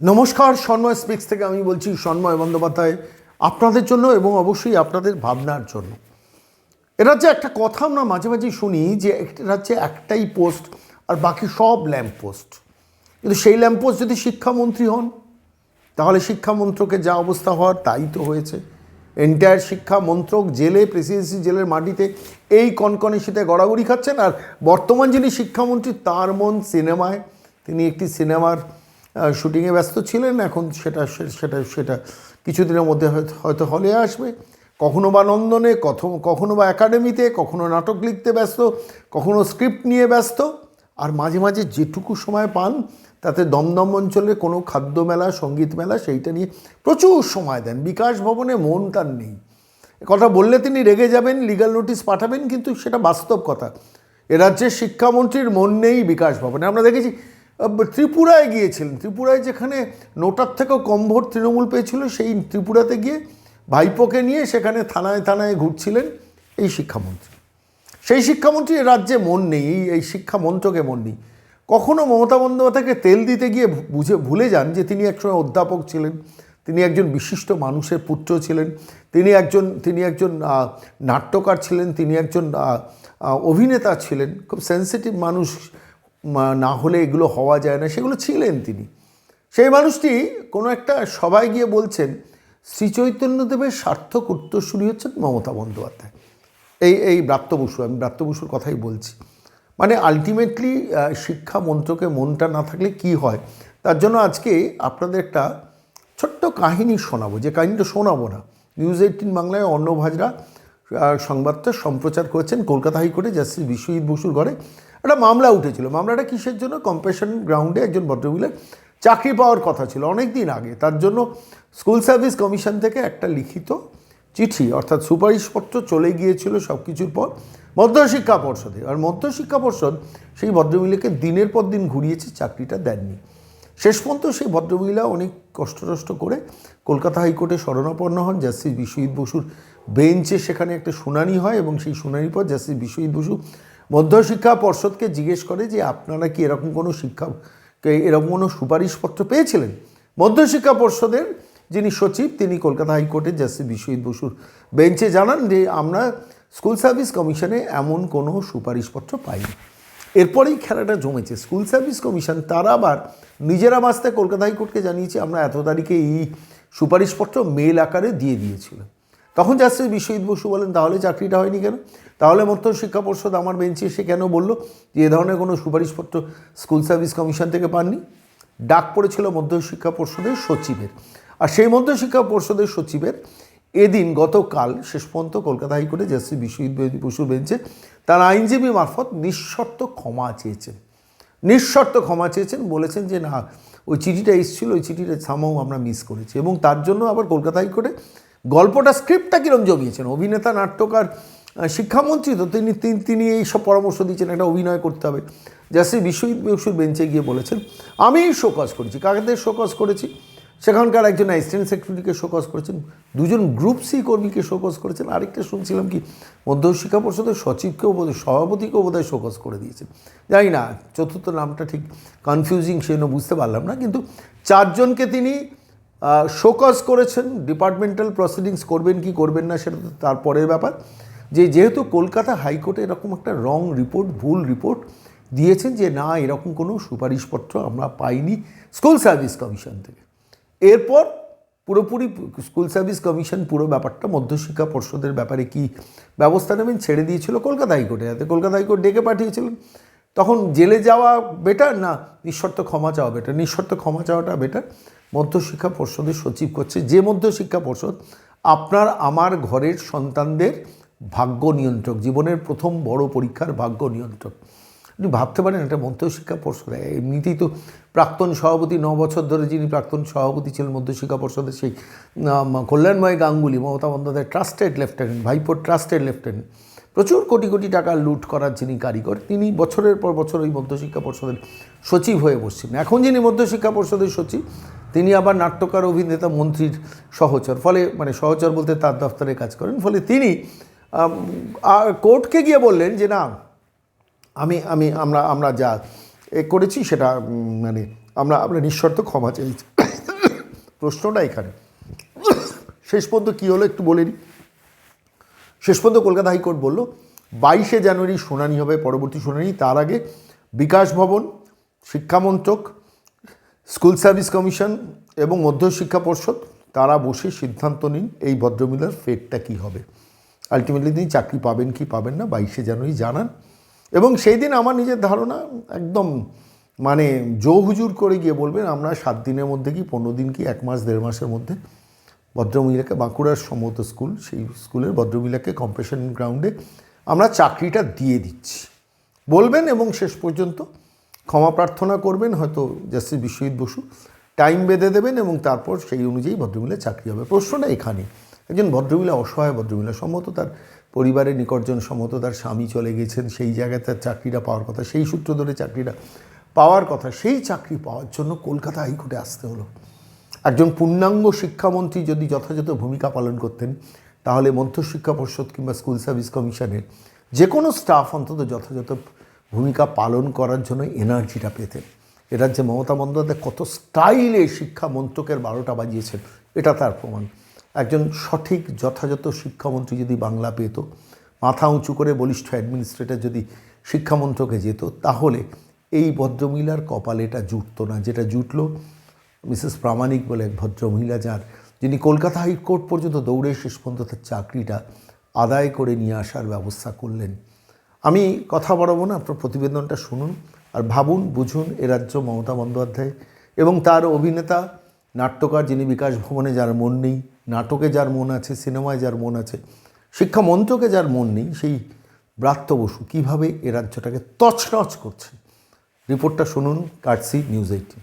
নমস্কার, সন্ময় স্পিক্স থেকে আমি বলছি সন্ময় বন্দ্যোপাধ্যায় আপনাদের জন্য এবং অবশ্যই আপনাদের ভাবনার জন্য। এরা যে একটা কথা আমরা মাঝে মাঝে শুনি যে হচ্ছে একটাই পোস্ট আর বাকি সব ল্যাম্প পোস্ট। কিন্তু সেই ল্যাম্প পোস্ট যদি শিক্ষামন্ত্রী হন, তাহলে শিক্ষা মন্ত্রকের যা অবস্থা হওয়ার তাই তো হয়েছে। এন্টায়ার শিক্ষা মন্ত্রক জেলে, প্রেসিডেন্সি জেলের মাটিতে এই কনকনে শীতে গড়াগড়ি খাচ্ছেন। আর বর্তমান যিনি শিক্ষামন্ত্রী, তার মন সিনেমায়। তিনি একটি সিনেমার শুটিংয়ে ব্যস্ত ছিলেন, এখন সেটা সেটা সেটা কিছুদিনের মধ্যে হয়তো- হলে আসবে। কখনো বা নন্দনে কখনো কখনো বা একাডেমিতে, কখনো নাটক লিখতে ব্যস্ত, কখনো স্ক্রিপ্ট নিয়ে ব্যস্ত। আর মাঝে মাঝে যেটুকু সময় পান, তাতে দমদম অঞ্চলে কোনো খাদ্য মেলা, সংগীত মেলা, সেইটা নিয়ে প্রচুর সময় দেন। বিকাশ ভবনে মন তার নেই। কথা বললে তিনি রেগে যাবেন লিগ্যাল নোটিশ পাঠাবেন, কিন্তু সেটা বাস্তব কথা। এ রাজ্যের শিক্ষামন্ত্রীর মন নেই বিকাশ ভবনে। আমরা দেখেছি ত্রিপুরায় গিয়েছিলেন। ত্রিপুরায় যেখানে নোটার থেকেও কম ভোট তৃণমূল পেয়েছিল, সেই ত্রিপুরাতে গিয়ে ভাইপোকে নিয়ে সেখানে থানায় থানায় ঘুরছিলেন এই শিক্ষামন্ত্রী। সেই শিক্ষামন্ত্রী রাজ্যে মন নেই, এই এই শিক্ষা মন্ত্রকে মন নেই। কখনো মমতা বন্দ্যোপাধ্যায়কে তেল দিতে গিয়ে বুঝে, ভুলে যান যে তিনি একসময় অধ্যাপক ছিলেন, তিনি একজন বিশিষ্ট মানুষের পুত্র ছিলেন, তিনি একজন তিনি একজন নাট্যকার ছিলেন, তিনি একজন অভিনেতা ছিলেন, খুব সেন্সিটিভ মানুষ না হলে এগুলো হওয়া যায় না, সেগুলো ছিলেন তিনি। সেই মানুষটি কোনো একটা সবাই গিয়ে বলছেন, শ্রী চৈতন্যদেবের সার্থক উত্তরসূরি হচ্ছেন মমতা বন্দ্যোপাধ্যায়। এই এই ব্রাত্য বসু, আমি ব্রাত্য বসুর কথাই বলছি। মানে আলটিমেটলি শিক্ষা মন্ত্রকে মনটা না থাকলে কি হয়? তার জন্য আজকে আপনাদের একটা ছোট্ট কাহিনী শোনাবো। যে কাহিনীটা শোনাবো না। নিউজ এইটিন বাংলায় হাজরা সংবাদটা সম্প্রচার করেছেন কলকাতা হাইকোর্টে জাস্টিস বিশ্বজিৎ বসুর ঘরে। একটা মামলা উঠেছিল। মামলাটা কিসের জন্য? কম্পেশন গ্রাউন্ডে একজন ভদ্রমহিলার চাকরি পাওয়ার কথা ছিল অনেক দিন আগে। তার জন্য স্কুল সার্ভিস কমিশন থেকে একটা লিখিত চিঠি, অর্থাৎ সুপারিশপত্র চলে গিয়েছিল সব কিছুর পর মধ্যশিক্ষা পর্ষদে। আর মধ্যশিক্ষা পর্ষদ সেই ভদ্রমহিলাকে দিনের পর দিন ঘুরিয়েছে, চাকরিটা দেননি। শেষ পর্যন্ত সেই ভদ্রমহিলা অনেক কষ্ট টষ্ট করে কলকাতা হাইকোর্টে শরণাপন্ন হন। জাস্টিস বিশ্বজিৎ বসুর বেঞ্চে সেখানে একটা শুনানি হয় এবং সেই শুনানির পর জাস্টিস বিশ্বজিৎ বসু মধ্যশিক্ষা পর্ষদকে জিজ্ঞেস করে যে আপনারা কি এরকম কোনো শিক্ষা এরকম কোনো সুপারিশপত্র পেয়েছিলেন? মধ্যশিক্ষা পর্ষদের যিনি সচিব, তিনি কলকাতা হাইকোর্টের জাস্টিস বিশ্বজিৎ বসুর বেঞ্চে জানান যে আমরা স্কুল সার্ভিস কমিশনে এমন কোনো সুপারিশপত্র পাইনি। এরপরেই খেলাটা জমেছে। স্কুল সার্ভিস কমিশন, তারা আবার নিজেরা বাঁচতে কলকাতা হাইকোর্টকে জানিয়েছে, আমরা এত তারিখে এই সুপারিশপত্র মেল আকারে দিয়ে দিয়েছিল তখন জাস্টিস বিশ্বজিৎ বসু বলেন, তাহলে চাকরিটা হয়নি কেন? তাহলে মধ্য শিক্ষা পর্ষদ আমার বেঞ্চে এসে কেন বলল যে এ ধরনের কোনো সুপারিশপত্র স্কুল সার্ভিস কমিশন থেকে পাননি? ডাক পড়েছিল মধ্য শিক্ষা পর্ষদের সচিবের। আর সেই মধ্য শিক্ষা পর্ষদের সচিবের এদিন গতকাল, শেষ পর্যন্ত কলকাতা হাইকোর্টে জাস্টিস বিশ্বজিৎ বসুর বেঞ্চে, তার আইনজীবী মারফত নিঃশর্ত ক্ষমা চেয়েছেন। নিঃশর্ত ক্ষমা চেয়েছেন, বলেছেন যে না, ওই চিঠিটা এসেছিল, ওই চিঠিটা সামাও আমরা মিস করেছি। এবং তার জন্য আবার কলকাতা হাইকোর্টে গল্পটা, স্ক্রিপ্টটা কীরকম জমিয়েছেন? অভিনেতা, নাট্যকার শিক্ষামন্ত্রী তো তিনি, তিনি- এই সব পরামর্শ দিয়েছেন, একটা অভিনয় করতে হবে। জাস্টিস বিশ্বজিৎ বসুর বেঞ্চে গিয়ে বলেছেন। আমি শোকজ করেছি। কাদের শোকজ করেছি? সেখানকার একজন অ্যাসিস্ট্যান্ট সেক্রেটারিকে শোকজ করেছেন। দুজন গ্রুপ সি কর্মীকে শোকজ করেছেন। আরেকটা শুনছিলাম কি মধ্যশিক্ষা পর্ষদের সচিবকেও বোধ সভাপতিকেও বোধহয় শোকজ করে দিয়েছেন। জানি না, চতুর্থ নামটা ঠিক কনফিউজিং সেজন্য বুঝতে পারলাম না। কিন্তু চারজনকে তিনি শোকজ করেছেন ডিপার্টমেন্টাল প্রসিডিংস করবেন কি করবেন না সেটা তো তার পরের ব্যাপার। যে যেহেতু কলকাতা হাইকোর্টে এরকম একটা রং রিপোর্ট ভুল রিপোর্ট দিয়েছেন যে না, এরকম কোনো সুপারিশপত্র আমরা পাইনি স্কুল সার্ভিস কমিশন থেকে। এরপর পুরোপুরি স্কুল সার্ভিস কমিশন পুরো ব্যাপারটা মধ্যশিক্ষা পর্ষদের ব্যাপারে কি ব্যবস্থা নেবেন ছেড়ে দিয়েছিল কলকাতা হাইকোর্টে। যাতে কলকাতা হাইকোর্ট ডেকে পাঠিয়েছিলেন তখন জেলে যাওয়া বেটার না, নিঃশর্ত ক্ষমা চাওয়া বেটার নিঃশর্ত ক্ষমা চাওয়াটা বেটার মধ্যশিক্ষা পর্ষদের সচিব করছে। যে মধ্যশিক্ষা পর্ষদ, আপনার, আমার ঘরের সন্তানদের ভাগ্য নিয়ন্ত্রক, জীবনের প্রথম বড় পরীক্ষার ভাগ্য নিয়ন্ত্রক। আপনি ভাবতে পারেন, একটা মধ্যশিক্ষা পর্ষদ, এমনিতেই তো প্রাক্তন সভাপতি, ন বছর ধরে যিনি প্রাক্তন সভাপতি ছিলেন মধ্যশিক্ষা পর্ষদের সেই কল্যাণময় গাঙ্গুলি, মমতা বন্দ্যোপাধ্যায় ট্রাস্টেড লেফটেন্যান্ট ভাইপোর ট্রাস্টেড লেফটেন্যান্ট প্রচুর কোটি কোটি টাকা লুট করার যিনি কারিগর, তিনি বছরের পর বছর ওই মধ্যশিক্ষা পর্ষদের সচিব হয়ে বসছেন। এখন যিনি মধ্যশিক্ষা পর্ষদের সচিব, তিনি আবার নাট্যকার অভিনেতা মন্ত্রীর সহচর। ফলে মানে সহচর বলতে তার দফতরে কাজ করেন। ফলে তিনি কোর্টকে গিয়ে বললেন যে, না, আমি আমি, আমরা আমরা যা এ করেছি সেটা মানে আমরা আমরা নিঃশর্ত ক্ষমা চাইছি প্রশ্নটা এখানে। শেষ পর্যন্ত কী হলো একটু বলে নিই শেষ পর্যন্ত কলকাতা হাইকোর্ট বলল, বাইশে জানুয়ারি শুনানি হবে, পরবর্তী শুনানি। তার আগে বিকাশ ভবন শিক্ষামন্ত্রক স্কুল সার্ভিস কমিশন এবং মধ্যশিক্ষা পর্ষদ, তারা বসে সিদ্ধান্ত নিন এই ভদ্রমিলার ফেটটা কী হবে। আলটিমেটলি তিনি চাকরি পাবেন কি পাবেন না, বাইশে জানুয়ারি জানান। এবং সেই দিন আমার নিজের ধারণা একদম মানে জো হুজুর করে গিয়ে বলবেন, আমরা সাত দিনের মধ্যে কি, পনেরো দিন কি, এক মাস, দেড় মাসের মধ্যে ভদ্রমহিলাকে, বাঁকুড়ার সম্মত স্কুল, সেই স্কুলের ভদ্রমহিলাকে কম্পিটিশন গ্রাউন্ডে আমরা চাকরিটা দিয়ে দিচ্ছি। বলবেন এবং শেষ পর্যন্ত ক্ষমা প্রার্থনা করবেন, হয়তো জাস্টিস বিশ্বজিৎ বসু টাইম বেঁধে দেবেন এবং তারপর সেই অনুযায়ী ভদ্রমহিলা চাকরি হবে। প্রশ্নটা এখানে, একজন ভদ্রমহিলা, অসহায় ভদ্রমহিলা সম্মত তার পরিবারের নিকটজন সম্মত তার স্বামী চলে গেছেন, সেই জায়গায় তার চাকরিটা পাওয়ার কথা, সেই সূত্র ধরে চাকরিটা পাওয়ার কথা, সেই চাকরি পাওয়ার জন্য কলকাতা হাইকোর্টে আসতে হলো। একজন পূর্ণাঙ্গ শিক্ষামন্ত্রী যদি যথাযথ ভূমিকা পালন করতেন, তাহলে মধ্যশিক্ষা পর্ষদ কিংবা স্কুল সার্ভিস কমিশনের যে কোনো স্টাফ অন্তত যথাযথ ভূমিকা পালন করার জন্য এনার্জিটা পেতেন। এ যে মমতা বন্দ্যোপাধ্যায় কত স্টাইলে শিক্ষা মন্ত্রকের বারোটা বাজিয়েছেন, এটা তার প্রমাণ। একজন সঠিক যথাযথ শিক্ষামন্ত্রী যদি বাংলা পেত, মাথা উঁচু করে বলিষ্ঠ অ্যাডমিনিস্ট্রেটর যদি শিক্ষামন্ত্রকে যেত, তাহলে এই ভদ্রমিলার কপালে এটা জুটতো না। যেটা জুটলো মিসেস প্রামাণিক বলে এক ভদ্রমহিলা যার, যিনি কলকাতা হাইকোর্ট পর্যন্ত দৌড়ে শেষ পর্যন্ত তার চাকরিটা আদায় করে নিয়ে আসার ব্যবস্থা করলেন। আমি কথা বাড়াবো না, আপনার প্রতিবেদনটা শুনুন আর ভাবুন, বুঝুন এ রাজ্য মমতা বন্দ্যোপাধ্যায় এবং তার অভিনেতা, নাট্যকার যিনি বিকাশ ভবনে যার মন নেই, নাটকে যার মন আছে, সিনেমায় যার মন আছে, শিক্ষা মন্ত্রকে যার মন নেই, সেই ব্রাত্য বসু কীভাবে এ রাজ্যটাকে তছনছ করছে? রিপোর্টটা শুনুন কার্সি নিউজ এইটিন।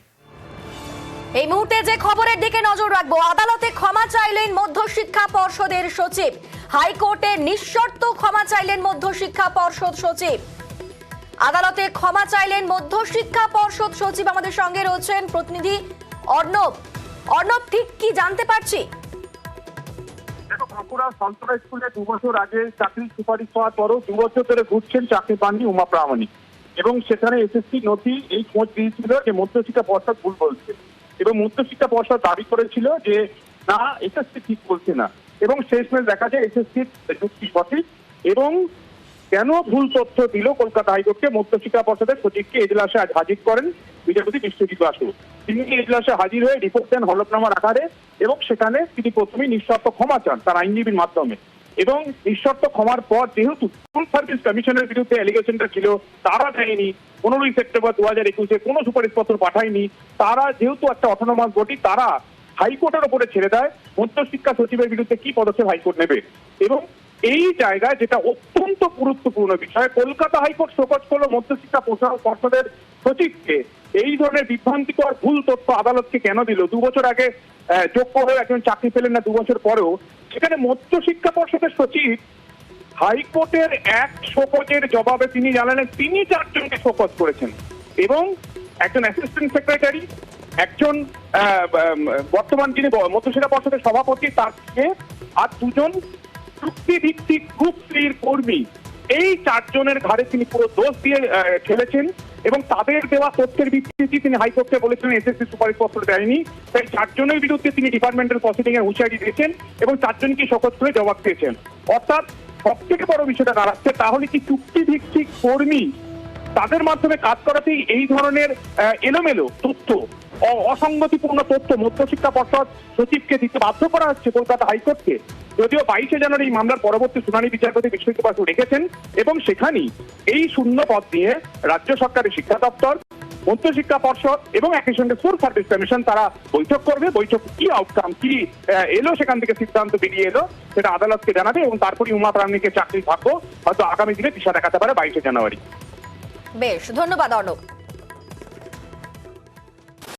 এই মুহূর্তে যে খবরের দিকে নজর রাখব, আদালতে ক্ষমা চাইলেন মধ্যশিক্ষা পর্ষদের সচিব। হাইকোর্টে নিঃশর্ত ক্ষমা চাইলেন মধ্যশিক্ষা পর্ষদ সচিব। আদালতে ক্ষমা চাইলেন মধ্যশিক্ষা পর্ষদ সচিব আমাদের সঙ্গে রয়েছেন প্রতিনিধি অর্ণব। অর্ণব, ঠিক কি জানতে পারছি? এবং সেখানে এসএসসি নথি এই খোঁজ দিয়েছিল যে মধ্যশিক্ষা পর্ষদ ভুল বলছে। এবং মধ্যশিক্ষা পর্ষদ দাবি করেছিল যে, না, এসএসসি ঠিক বলছে না। এবং শেষমেশ দেখা যায় এসএসসির যুক্তি সঠিক এবং কেন ভুল তথ্য দিল কলকাতা হাইকোর্টকে? মধ্যশিক্ষা পর্ষদের সচিবকে এজলাসে আজ হাজির করেন বিচারপতি বিশ্বজিৎ বাসু। তিনি এজলাসে হাজির হয়ে রিপোর্ট দেন হলফনামার আকারে এবং সেখানে তিনি প্রথমেই নিঃস্বার্থ ক্ষমা চান তার আইনজীবীর মাধ্যমে। এবং নিঃশর্ত ক্ষমার পর যেহেতু স্কুল সার্ভিস কমিশনের বিরুদ্ধে অ্যালিগেশনটা ছিল, তারা দেয়নি। পনেরোই সেপ্টেম্বর দু হাজার একুশে কোনো সুপারিশপত্র পাঠায়নি। তারা যেহেতু একটা অটোনমাস বডি তারা হাইকোর্টের ওপরে ছেড়ে দেয়। মধ্যশিক্ষা সচিবের বিরুদ্ধে কি পদক্ষেপ হাইকোর্ট নেবে? এবং এই জায়গায় যেটা অত্যন্ত গুরুত্বপূর্ণ বিষয়, কলকাতা হাইকোর্ট শোকজ করল মধ্যশিক্ষা প্রশা- পর্ষদের সচিবকে। এই ধরনের বিভ্রান্তিকর ভুল তথ্য আদালতকে কেন দিল? দু বছর আগে যোগ্য হয়ে একজন চাকরি পেলেন না দু বছর পরেও। সেখানে মধ্যশিক্ষা পর্ষদের সচিব হাইকোর্টের এক শোকজের জবাবে তিনি জানালেন, তিনি চারজনকে শোকজ করেছেন। এবং একজন অ্যাসিস্ট্যান্ট সেক্রেটারি একজন বর্তমান যিনি মধ্যশিক্ষা পর্ষদের সভাপতি তাকে আর দুজন চুক্তি ভিত্তিক গ্রুপ কর্মী। এই চারজনের ঘাড়ে তিনি পুরো দোষ দিয়ে ঠেলেছেন এবং তাদের দেওয়া তথ্যের ভিত্তিতে তিনি হাইকোর্টে বলেছিলেন, এসএসসি সুপারিশপত্র দেয়নি। তাই চারজনের বিরুদ্ধে তিনি ডিপার্টমেন্টাল প্রসিডিং এর হুঁশিয়ারি দিয়েছেন এবং চারজনকে শপথ করে জবাব দিয়েছেন। অর্থাৎ সব থেকে বড় বিষয়টা দাঁড়াচ্ছে, তাহলে কি চুক্তি ভিত্তিক কর্মী তাদের মাধ্যমে কাজ করাতেই এই ধরনের এলোমেলো তথ্য অসঙ্গতিপূর্ণ তথ্য মধ্যশিক্ষা পর্ষদ সচিবকে দিতে বাধ্য করা হচ্ছে কলকাতা হাইকোর্টকে? যদিও বাইশে জানুয়ারি এই মামলার পরবর্তী শুনানি বিচারপতি বিশ্বজিৎ বাসু রেখেছেন, এবং সেখানেই এই শূন্য পদ নিয়ে রাজ্য সরকারের শিক্ষা দপ্তর মধ্যশিক্ষা পর্ষদ এবং একই সঙ্গে স্কুল সার্ভিস কমিশন তারা বৈঠক করবে। বৈঠক কি আউটকাম কি এলো, সেখান থেকে সিদ্ধান্ত বেরিয়ে এলো, সেটা আদালতকে জানাবে এবং তারপরে উমা প্রাণীকে চাকরি থাকব হয়তো আগামী দিনে দিশা দেখাতে পারে বাইশে জানুয়ারি। বেশ, ধন্যবাদ অর্ণব।